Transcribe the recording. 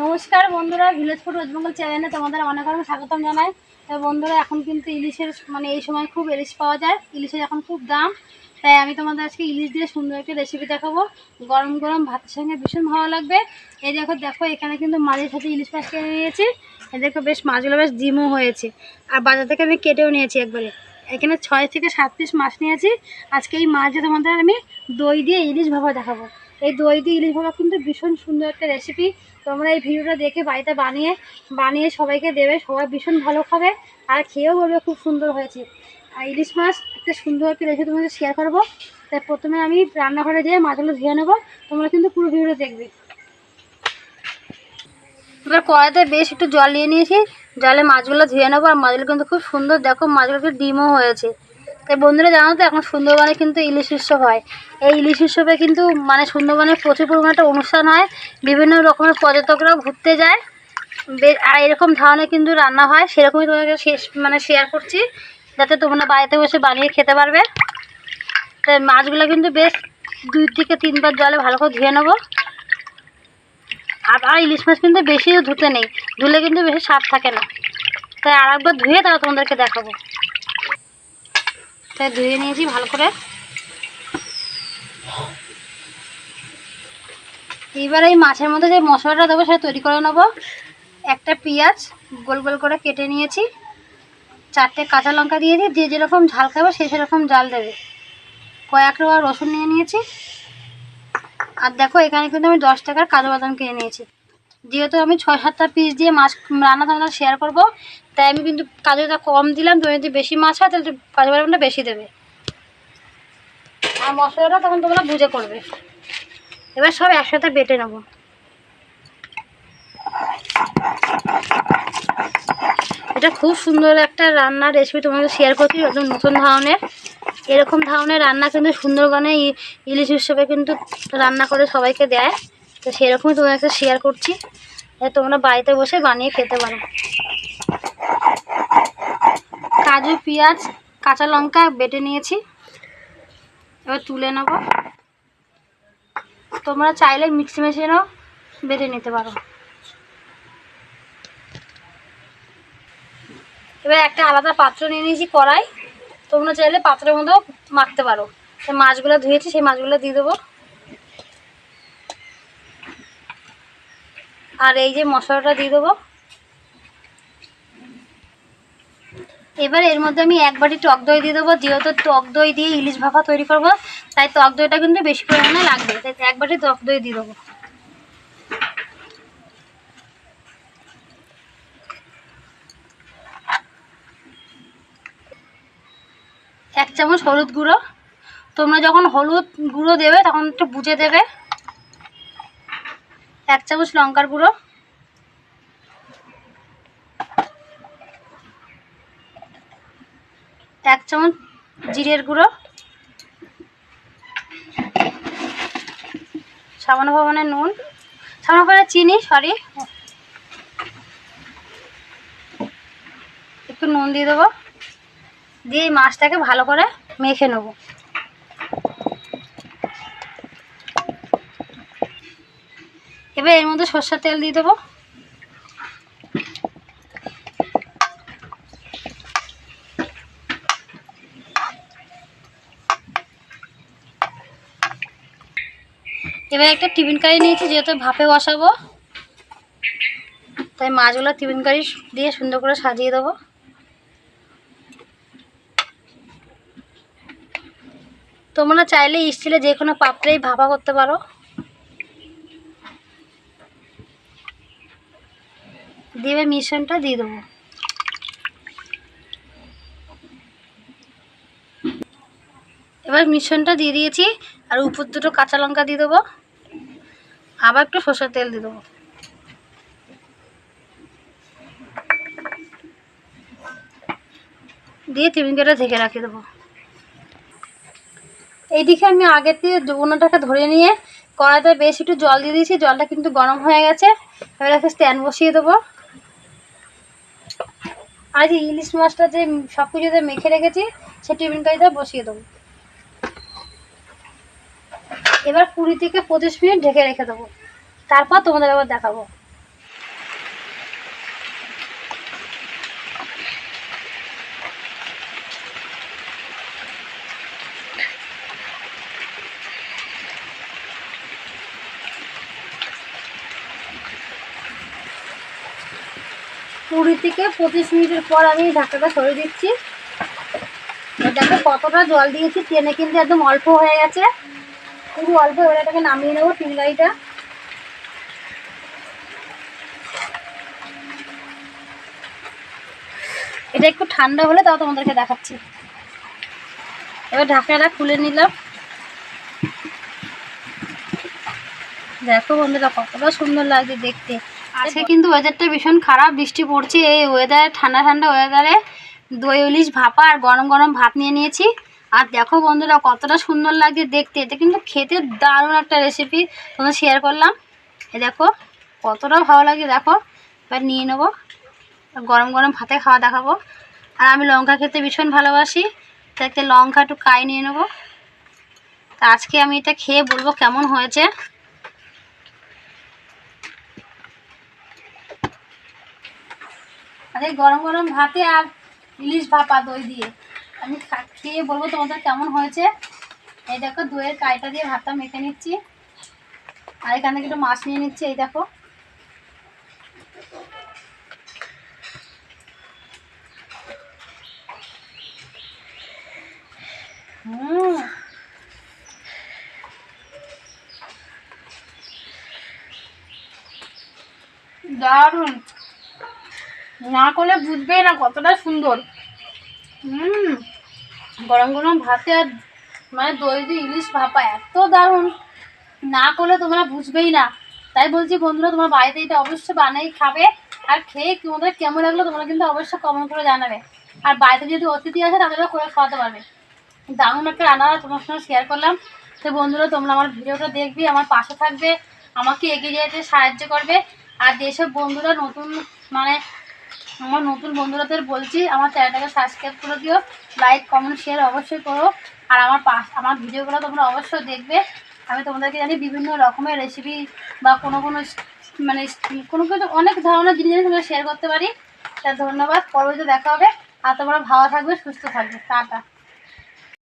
নমস্কার বন্ধুরা village food waste Bengal চ্যানেলে তোমাদের অনেক অনেক স্বাগতম জানাই। তো বন্ধুরা, এখন কিন্তু ইলিশের মানে এই সময় খুব ইলিশ পাওয়া যায়। ইলিশের এখন খুব দাম। তাই আমি তোমাদের আজকে ইলিশ দিয়ে সুন্দর একটা রেসিপি দেখাবো। গরম গরম ভাতের সঙ্গে ভীষণ ভালো লাগবে। এই দেখো দেখো, এখানে কিন্তু মাঝের সাথে ইলিশ মাছ কিনে নিয়েছি। এই দেখো, বেশ মাছগুলো বেশ ডিমও হয়েছে। আর বাজার থেকে আমি কেটেও নিয়েছি একবারে। এখানে ছয় থেকে সাত পিস মাছ নিয়েছি। আজকে এই মাছ তোমাদের আমি দই দিয়ে ইলিশ ভাপা দেখাবো। এই দই দিয়ে ইলিশ ভাপা কিন্তু ভীষণ সুন্দর একটা রেসিপি তোমরা এই ভিডিওটা দেখে বাড়িতে বানিয়ে বানিয়ে সবাইকে দেবে, সবাই ভীষণ ভালো খাবে আর খেয়েও বলবে খুব সুন্দর হয়েছে। আর ইলিশ মাছ একটা সুন্দর একটা রেসিপি তোমাদের শেয়ার করব। তাই প্রথমে আমি রান্নাঘরে যেয়ে মাছগুলো ধুয়ে নেব, তোমরা কিন্তু পুরো ভিডিও দেখবে। এবার কড়াইতে বেশ একটু জল নিয়ে নিয়েছি। জলে মাছগুলো ধুয়ে নেব আর মাছগুলো কিন্তু খুব সুন্দর। দেখো মাছগুলোকে ডিমও হয়েছে। তাই বন্ধুরা জানো তো, এখন সুন্দরবনে কিন্তু ইলিশ উৎসব হয়। এই ইলিশ উৎসবে কিন্তু মানে সুন্দরবনে প্রচুর পরিমাণে একটা অনুষ্ঠান হয়। বিভিন্ন রকমের পর্যটকরাও ঘুরতে যায়। আর এরকম ধরনের কিন্তু রান্না হয়, সেরকমই তোমাকে শেষ মানে শেয়ার করছি। যাতে তোমরা বাড়িতে বসে বানিয়ে খেতে পারবে। তাই মাছগুলো কিন্তু বেশ দুই থেকে তিনবার জলে ভালো করে ধুয়ে নেব। আর আর ইলিশ মাছ কিন্তু বেশি ধুতে নেই। ধুলে কিন্তু বেশি স্বাদ থাকে না। তাই আর একবার ধুয়ে তারপর তোমাদেরকে দেখাবো। তাই ধুয়ে নিয়েছি ভালো করে। এবার এই মাছের মধ্যে যে মশলাটা দেবো সেটা তৈরি করে নেব। একটা পেঁয়াজ গোল গোল করে কেটে নিয়েছি। চারটে কাঁচা লঙ্কা দিয়েছি, যে যেরকম ঝাল খাবে সে সেরকম জাল দেবে। কয়েক রোয়া রসুন নিয়ে নিয়েছি। আর দেখো, এখানে কিন্তু আমি দশ টাকার কাজু বাদাম কিনে নিয়েছি। যেহেতু আমি ছয় সাতটা পিস দিয়ে মাছ রান্না তোমাদের শেয়ার করব তাই আমি কিন্তু কাজুটা কম দিলাম, তুমি যদি বেশি মাছ হয় তাহলে কাজু বাদামটা বেশি দেবে। আর মশলাটা তখন তোমরা বুঝে করবে। এবার সব একসাথে বেটে নেব। এটা খুব সুন্দর একটা রান্নার রেসিপি তোমাকে শেয়ার করছি একদম নতুন ধরনের। এরকম ধরনের রান্না কিন্তু সুন্দরবনে ইলিশ উৎসবে কিন্তু রান্না করে সবাইকে দেয়। তো সেরকমই তোমাকে শেয়ার করছি। তোমরা বাড়িতে বসে বানিয়ে খেতে পারো। কাজু, পেঁয়াজ, কাঁচা লঙ্কা বেটে নিয়েছি। এবার তুলে নেব। তোমরা চাইলে মিক্সি মেশিনেও বেটে নিতে পারো। এবার একটা আলাদা পাত্র নিয়ে নিয়েছি কড়াই। তোমরা চাইলে পাত্রের মধ্যেও মাখতে পারো। সেই মাছগুলো ধুয়েছি, সেই মাছগুলো দিয়ে দেবো। আর এই যে মশলাটা দিয়ে দেবো। এবার এর মধ্যে আমি এক বাটি টক দই দিয়ে দেবো, যেহেতু টক দই দিয়ে ইলিশ ভাপা তৈরি করব, তাই টক দইটা কিন্তু বেশি পরিমাণে লাগবে, তাই এক বাটি টক দই দিয়ে দেবো। এক চামচ হলুদ গুঁড়ো, তোমরা যখন হলুদ গুঁড়ো দেবে তখন একটু বুঝে দেবে। এক চামচ লঙ্কার গুঁড়ো এক চামচ জিরের গুঁড়ো। সামান্য পরিমাণে নুন। সামান্য পরিমাণে চিনি সরি একটু নুন দিয়ে দেবো। দিয়ে এই মাছটাকে ভালো করে মেখে নেব। এবার এর মধ্যে সর্ষের তেল দিয়ে দেবো। এবার একটা টিফিন কারি নিয়েছি, যেহেতু ভাপে বসাবো। তাই মাছগুলো টিফিন কারি দিয়ে সুন্দর করে সাজিয়ে দেবো। তোমরা চাইলে স্টিলে যে কোনো পাত্রেই ভাপা করতে পারো। দিয়ে মিশ্রণটা দিয়ে দেবো। এবার মিশ্রণটা দিয়ে দিয়েছি, আর উপর দুটো কাঁচা লঙ্কা দিয়ে দেবো। আবার একটু সর্ষের তেল দিয়ে দেবো। দিয়ে টিফিনটা ঢেকে রাখি দেবো। এইদিকে আমি আগে দিয়ে উনুনটাকে ধরে নিয়ে কড়াইতে বেশ একটু জল দিয়ে দিয়েছি, জলটা কিন্তু গরম হয়ে গেছে। এবার একটা স্ট্যান্ড বসিয়ে দেবো। আর যে ইলিশ মাছটা যে সব কিছুতে মেখে রেখেছি সে টিফিন কারিটা বসিয়ে দেবো। এবার কুড়ি থেকে পঁচিশ মিনিট ঢেকে রেখে দেবো। তারপর তোমাদের আবার দেখাবো। কুড়ি থেকে পঁচিশ মিনিটের পর আমি ঢাকাটা সরিয়ে দিচ্ছি। দেখো কতটা জল দিয়েছি ট্রেনে কিন্তু একদম অল্প হয়ে গেছে। খুব অল্প এবার নামিয়ে নেব গাড়িটা এটা একটু ঠান্ডা হলে তাও তোমাদেরকে দেখাচ্ছি। এবার ঢাকাটা খুলে নিলাম। দেখো বন্ধুরা, কতটা সুন্দর লাগছে দেখতে। আজকে কিন্তু ওয়েদারটা ভীষণ খারাপ, বৃষ্টি পড়ছে, এই ওয়েদারে ঠান্ডা ঠান্ডা ওয়েদারে দই, ইলিশ, ভাপা আর গরম গরম ভাত নিয়ে নিয়েছি। আর দেখো বন্ধুরা, কতটা সুন্দর লাগছে দেখতে। এটা কিন্তু খেতে দারুণ একটা রেসিপি তোমাদের শেয়ার করলাম। এ দেখো, কতটা ভালো লাগে, দেখো। এবার নিয়ে নেব। গরম গরম ভাতে খাওয়া দেখাবো। আর আমি লঙ্কা খেতে ভীষণ ভালোবাসি। তাই একটা লঙ্কা একটু কাই নিয়ে নেব। তা আজকে আমি এটা খেয়ে বলব কেমন হয়েছে। আরে গরম গরম ভাতে আর ইলিশ ভাপা দই দিয়ে। আমি খেয়ে বলব তোমাদের কেমন হয়েছে। এই দেখো, দইয়ের কাইটা দিয়ে ভাতটা মেখে নিচ্ছি। আর এখান থেকে একটু মাছ নিয়ে নিচ্ছি, এই দেখো। হুম। না করলে বুঝবেই না কতটা সুন্দর। হুম। গরম গরম ভাতে আর মানে দই দিয়ে ইলিশ ভাপা এত দারুণ। না করলে তোমরা বুঝবেই না। তাই বলছি বন্ধুরা, তোমার বাড়িতে এটা অবশ্যই বানাই খাবে। আর খেয়ে তোমাদের কেমন লাগল তোমরা কিন্তু অবশ্যই কমেন্ট করে জানাবে। আর বাড়িতে যদি অতিথি আসে তাদেরও করে খাওয়াতে পারবে। দারুণ একটা রান্না তোমার সঙ্গে শেয়ার করলাম। তো বন্ধুরা, তোমরা আমার ভিডিওটা দেখবে, আমার পাশে থাকবে। আমাকে এগিয়ে যেতে সাহায্য করবে। আর যেসব বন্ধুরা নতুন মানে আমার নতুন বন্ধুরাদের বলছি, আমার চ্যানেলটাকে সাবস্ক্রাইব করে দিও লাইক কমেন্ট শেয়ার অবশ্যই করো। আর আমার পাশ, আমার ভিডিওগুলো তোমরা অবশ্যই দেখবে। আমি তোমাদেরকে জানি বিভিন্ন রকমের রেসিপি বা কোনো কোনো মানে কোনো কিছু, অনেক ধরনের জিনিস তোমরা শেয়ার করতে পারি। তা ধন্যবাদ, পরবর্তীতে দেখা হবে। আর তোমরা ভালো থাকবে, সুস্থ থাকবে। টাটা।